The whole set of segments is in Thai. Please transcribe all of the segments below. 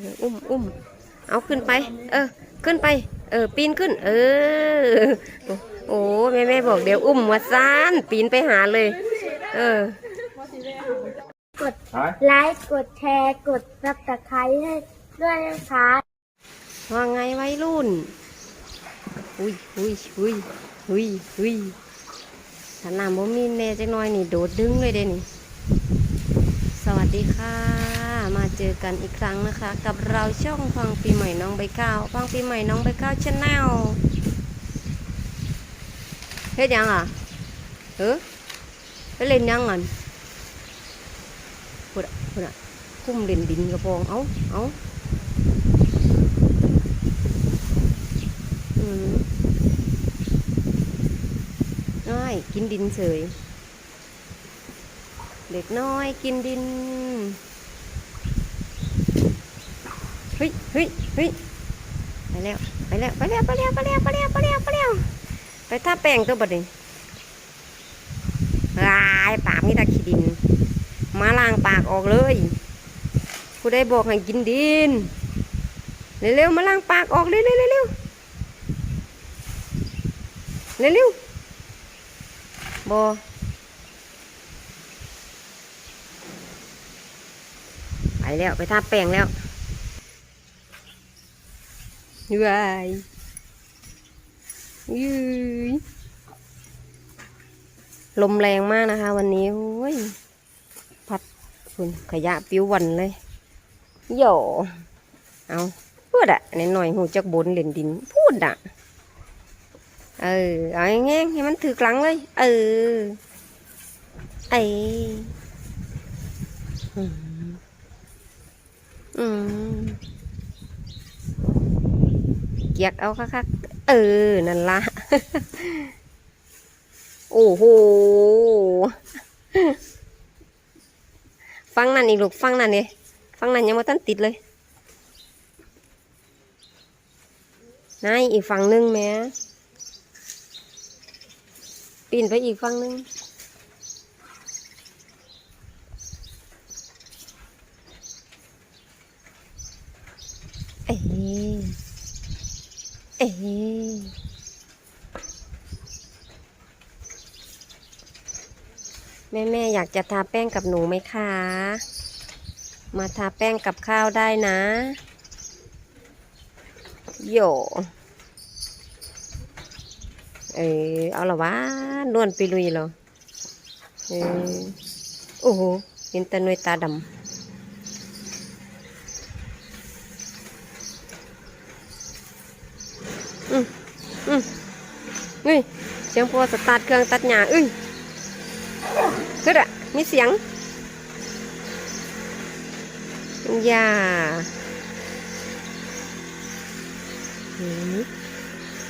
เอออุ้มอุ้มเอาขึ้นไป เออ ขึ้นไป เออ ปีนขึ้น เออ โอ้โอ้แม่แม่บอกเดี๋ยวอุ้มวัดซานปีนไปหาเลย เออ กดไลค์กดแชร์กดซับสไครต์ให้ด้วยนะคะว่าไงวัยรุ่น อุ้ยอุ้ยอุ้ยอุ้ยอุ้ยถ้าน้ำบ่มีแม่จักหน้อยนี่โดดดึงเลยเด้นี่ สวัสดีค่ะ มาเจอกันอีกครั้งนะคะ กับเราช่องฟังปีใหม่น้องใบข้าวฟังปีใหม่น้องใบข้าวชาแนลเฮ็ดยังอะเออไปเล่นยังอะพูดอะพูดอะคุ้มเล่นดินกระปองเอาเอาอืมน้อยกินดินเฉยเด็กน้อยกินดิน เฮ้ยเฮ้ยเฮ้ยไปแล้ว ไปแล้ว ไปแล้ว ไปแล้ว ไปแล้ว ไปแล้ว ไปแล้ว ไปแล้ว ไปท่าแป้งตัวบัดนี้ลายปากมีแตาขี้ดิน มาล้างปากออกเลยผู้ใดบอกให้กินดิน เร็วๆ มาล้างปากออกเร็วๆเร็วๆเร็วๆเร็วๆบอไปแล้ว ไปท่าแป้งแล้ว ยืยยืยลมแรงมากนะคะ วันนี้โอ้ยพัดคุณขยะปิ้ววันเลยโยเอาพูดอะนหน่อยหูจักบนเหรียญดิน พูดอะเออเอาแง่งๆให้มันถือกลังเลย เออไออืมอืม กียกเอาคักๆเออ นั่นละโอ้โหฟังนั่นอีกลูกฟังนั่นเลยฟังนั่นยังไม่ทันติดเลยนายอีกฝั่งหนึงแหม่ปีนไปอีกฝั่งหนึงเอ๊ เอ๊แม่แม่อยากจะทาแป้งกับหนูไหมคะ มาทาแป้งกับข้าวได้นะโยเออเอาละวะนวลไปลุยเหรอเออโอ้โหเห็นแต่หน่วยตาดำ อืมอืมเฮ้ยเสียงพอสตาร์ทเครื่องตัดหญ้าเอ้ยคืออะมีเสียงอย่า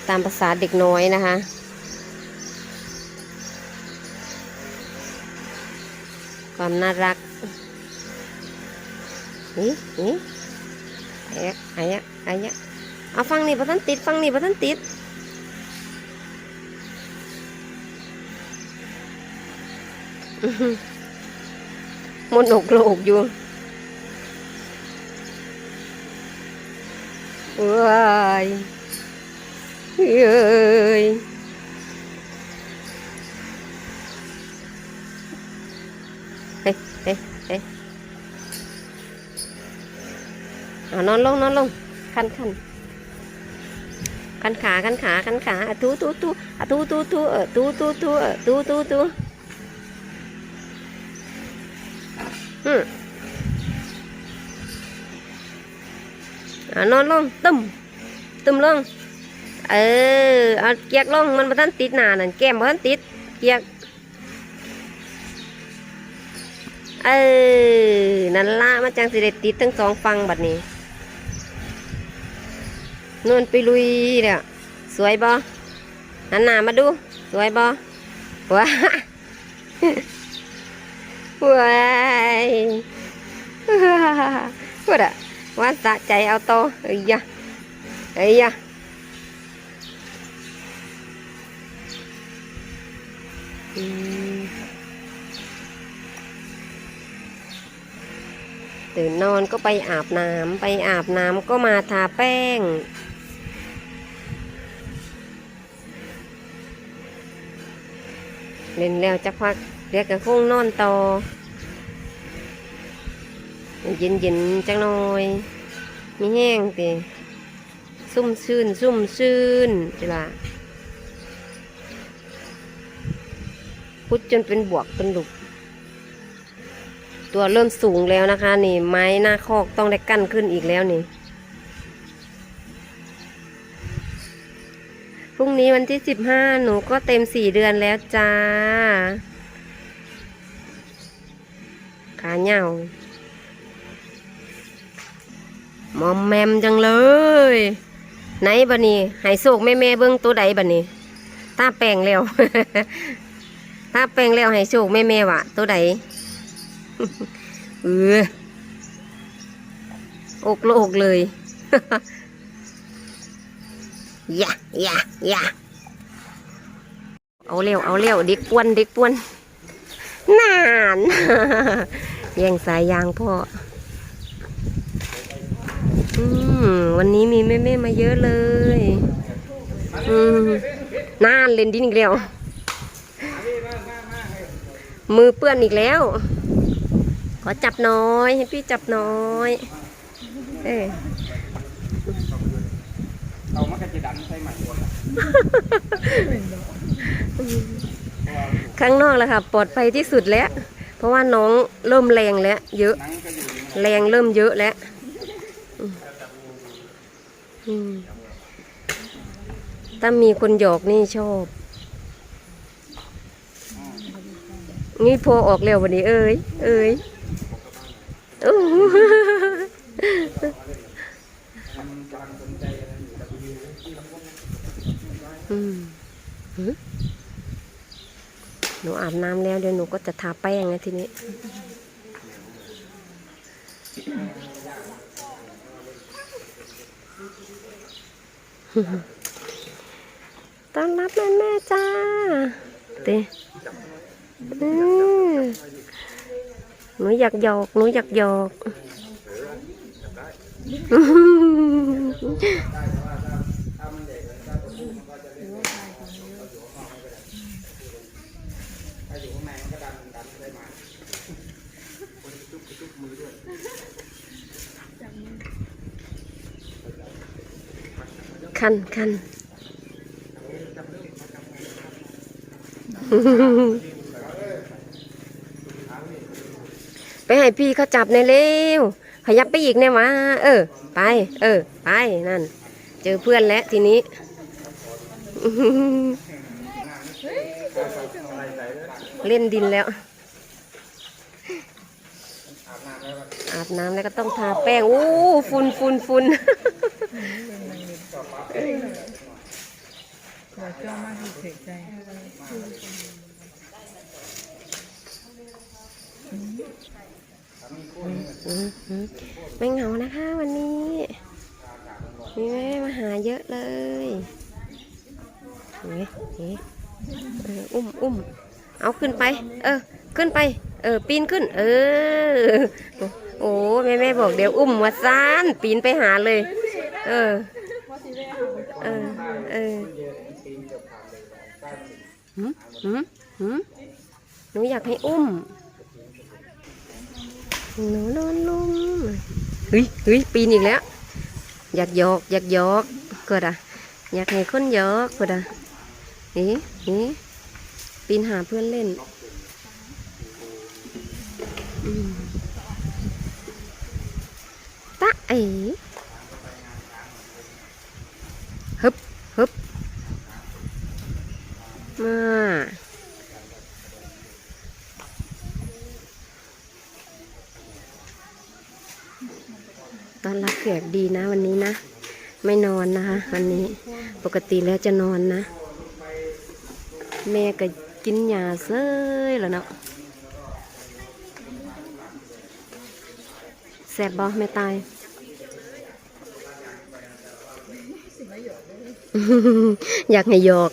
ตามภาษาเด็กน้อยนะคะความน่ารัก นี่นี่ไอ้ไอ้ไอ้เอาฟังนี่พอท่านติด ฟังนี่พอท่านติด อื้อหือมนกโลกอยู่เอ้ยเอ้ยเฮ้ยเฮ้ยเฮ้ยนอนลงนอนลงคันคันคันขาคันขาคันขาอะทูทูทูอะทูทูทูเออทูทูทูเออทูทูทูอืมอะ นอนลงตึมตึมลงเออเอาเกียกลงมันมาทันติดหนานั่นแก้มมาทันติดเกียกเออนั่นละมันจังสิได้ติดทั้งสองฟังบัดนี้นวลไปลุยเนี่ยสวยบอหันหน้ามาดู สวยบอว้าว้ายพูดอะ ว่าสะใจเอาโตเอ้ยยะเอ้ยยะตื่นนอนก็ไปอาบน้ำไปอาบน้ำก็มาทาแป้งเล่นแล้วจักพักเรียกกับคงนอนต่อ เย็นเย็นๆจังหน่อยมีแห้งติซุ่มซื่นซุ่มซื่นจิละพุดจนเป็นบวกเป็นลุกตัวเริ่มสูงแล้วนะคะ นี่ ไม้หน้าคอกต้องได้กั้นขึ้นอีกแล้วนี่พรุ่งนี้วันที่สิบห้าหนูก็เต็มสี่เดือนแล้วจ้า ขาเหย่า มอมแมมจังเลย ไหนบันนี้หายโศกแม่แม่เบิ้งตัวใดบันนี้ตาแปลงแล้วตาแปลงแล้วหายโศกแม่แม่วะตัวใดเอออกโลกเลยยะยะยะเอาเร็วเอาเร็วเด็กปวนเด็กปวนนานแย่งสายยางพ่อ อืมวันนี้มีแม่แม่มาเยอะเลย อืมนานเล่นดินอีกแล้ว มือเปื้อนอีกแล้ว ขอจับน้อยให้พี่จับน้อย เออเอามากระดันใส่หม่ข้างนอกแล้วค่ะ ปลอดภัยที่สุดแล้ว เพราะว่าน้องเริ่มแรงแล้ว เยอะ แรงเริ่มเยอะแล้ว ถ้ามีคนหยอกนี่ชอบ นี่โพอออกเร็ววันนี้ เอ้ย เอ้ยอู้หูอืมหือหนูอาบน้ำแล้วเดี๋ยวหนูก็จะทาแป้งนะทีนี้ ต้อนรับแม่แม่จ้าเต้หนูอยากหยอกหนูอยากหยอก คันคันไปให้พี่เขาจับในเร็วขยับไปอีกเนี่ยวะเออ ไป เออ ไปนั่น เจอเพื่อนแล้วทีนี้เล่นดินแล้ว อาบน้ำแล้วก็ต้องทาแป้ง โอ้ ฝุ่นฝุ่นฝุ่น หัวเจ้ามากที่เสียใจไม่เหงานะคะวันนี้ มีแม่มาหาเยอะเลยเฮ้ยเฮ้ยอุ้มอุ้มเอาขึ้นไป เออ ขึ้นไป เออ ปีนขึ้น เออ โอ้แม่แม่บอกเดี๋ยวอุ้มวัดซาน ปีนไปหาเลย เออ เออหืมหืมหืมหนูอยากให้อุ้ม หนูนอนนุ่มเฮ้ยเฮ้ยปีนอีกแล้ว อยากหยอก อยากหยอกเกิดอะ อยากให้คนหยอกเกิดอะเอ๊ะเอ๊ะปีนหาเพื่อนเล่นอืมตะเอ๋ฮึบฮึบ มาตอนรับแขกดีนะวันนี้นะ ไม่นอนนะคะ วันนี้ปกติแล้วจะนอนนะ แม่ก็กินยาเซ้ยแล้วเนาะแสบบ่แม่ตายอยากให้หยอก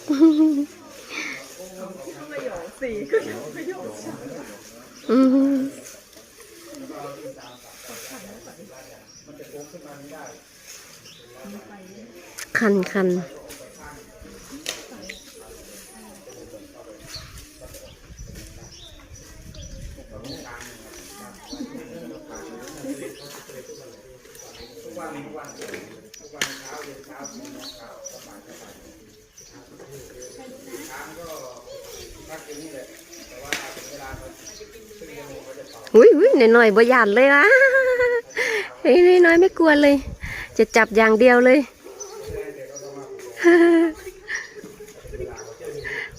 อืมคันคันทุกวันทุกวันทุกวันเช้าเย็นเช้าสี่โมงเช้าประมาณเท่าไหร่ช้างก็พักอยู่นี่แหละแต่ว่าถึงเวลาเขา อุ้ยอุ้ยหน่อยๆบ่หยาดเลยวะเฮ้ยน้อยไม่กลัวเลย จะจับอย่างเดียวเลย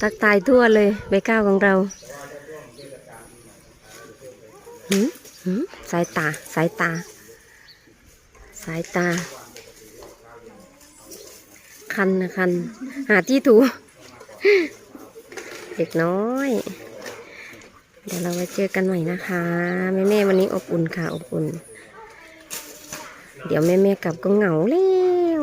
ตักตายทั่วเลยใบก้าวของเราสายตาสายตา สายตา คันนะคัน หาที่ถู เด็กน้อย เดี๋ยวเราไว้เจอกันใหม่นะคะแม่แม่วันนี้อบอุ่นค่ะอบอุ่น เดี๋ยวแม่แม่กลับก็เหงาแล้ว